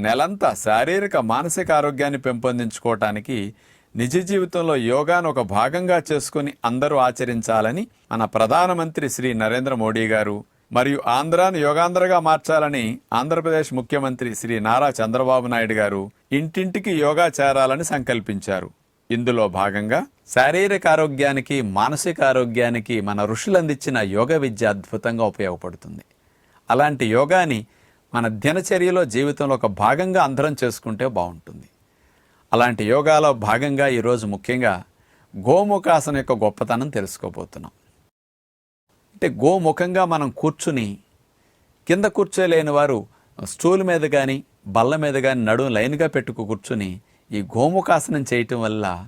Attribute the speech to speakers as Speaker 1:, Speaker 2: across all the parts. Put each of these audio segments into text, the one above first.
Speaker 1: నెలంతా శారీరక మానసిక ఆరోగ్యాన్ని పెంపొందించుకోవటానికి నిజ జీవితంలో యోగాను ఒక భాగంగా చేసుకుని అందరూ ఆచరించాలని మన ప్రధానమంత్రి శ్రీ నరేంద్ర మోడీ గారు మరియు ఆంధ్రాను యోగాంధ్రగా మార్చాలని ఆంధ్రప్రదేశ్ ముఖ్యమంత్రి శ్రీ నారా చంద్రబాబు నాయుడు గారు ఇంటింటికి యోగా చేరాలని సంకల్పించారు. ఇందులో భాగంగా శారీరక ఆరోగ్యానికి మానసిక ఆరోగ్యానికి మన ఋషులందించిన యోగ విద్య అద్భుతంగా ఉపయోగపడుతుంది. అలాంటి యోగాని మన దినచర్యలో జీవితంలో ఒక భాగంగా అందరం చేసుకుంటే బాగుంటుంది. అలాంటి యోగాలో భాగంగా ఈరోజు ముఖ్యంగా గోముఖాసన యొక్క గొప్పతనం తెలుసుకోబోతున్నాం. అంటే గోముఖంగా మనం కూర్చుని కింద కూర్చోలేని వారు స్టూల్ మీద కానీ బల్ల మీద కానీ నడుము లైన్గా పెట్టుకు కూర్చుని ఈ గోముఖాసనం చేయటం వల్ల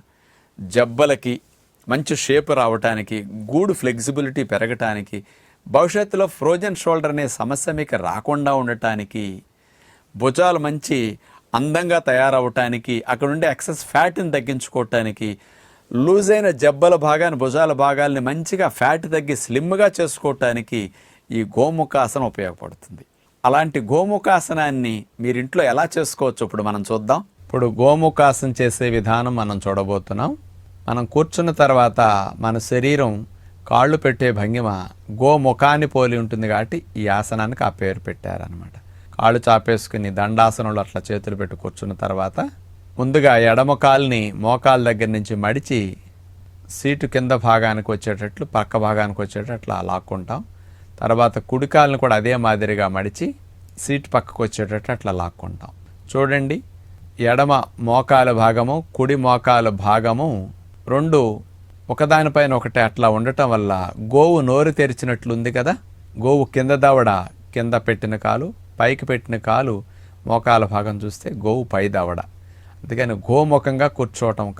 Speaker 1: జబ్బలకి మంచి షేప్ రావటానికి గూడు ఫ్లెక్సిబిలిటీ పెరగటానికి భవిష్యత్తులో ఫ్రోజన్ షోల్డర్ అనే సమస్య మీకు రాకుండా ఉండటానికి భుజాలు మంచి అందంగా తయారవటానికి అక్కడ ఉండే ఎక్సెస్ ఫ్యాట్ని తగ్గించుకోవటానికి లూజ్ అయిన జబ్బల భాగాన్ని భుజాల భాగాల్ని మంచిగా ఫ్యాట్ తగ్గి స్లిమ్గా చేసుకోవటానికి ఈ గోముఖాసనం ఉపయోగపడుతుంది. అలాంటి గోముఖాసనాన్ని మీరు ఇంట్లో ఎలా చేసుకోవచ్చు ఇప్పుడు మనం చూద్దాం. ఇప్పుడు గోముఖాసనం చేసే విధానం మనం చూడబోతున్నాం. మనం కూర్చున్న తర్వాత మన శరీరం కాళ్ళు పెట్టే భంగిమ గోముఖాన్ని పోలి ఉంటుంది కాబట్టి ఈ ఆసనానికి ఆ పేరు పెట్టారనమాట కాళ్ళు చాపేసుకుని దండాసనంలో అట్లా చేతులు పెట్టి కూర్చున్న తర్వాత ముందుగా ఎడమ కాల్ని మోకాల దగ్గర నుంచి మడిచి సీటు కింద భాగానికి వచ్చేటట్లు పక్క భాగానికి వచ్చేటట్లు లాక్కుంటాం. తర్వాత కుడికాలను కూడా అదే మాదిరిగా మడిచి సీటు పక్కకు వచ్చేటట్టు అట్లా లాక్కుంటాం. చూడండి ఎడమ మోకాల భాగము కుడి మోకాల భాగము రెండు ఒకదానిపైన ఒకటి అట్లా ఉండటం వల్ల గోవు నోరు తెరిచినట్లుంది కదా? గోవు కింద దవడ కింద పెట్టిన కాలు పైకి పెట్టిన కాలు మోకాల భాగం చూస్తే గోవు పై దవడ. అందుకని గోముఖంగా కూర్చోవటం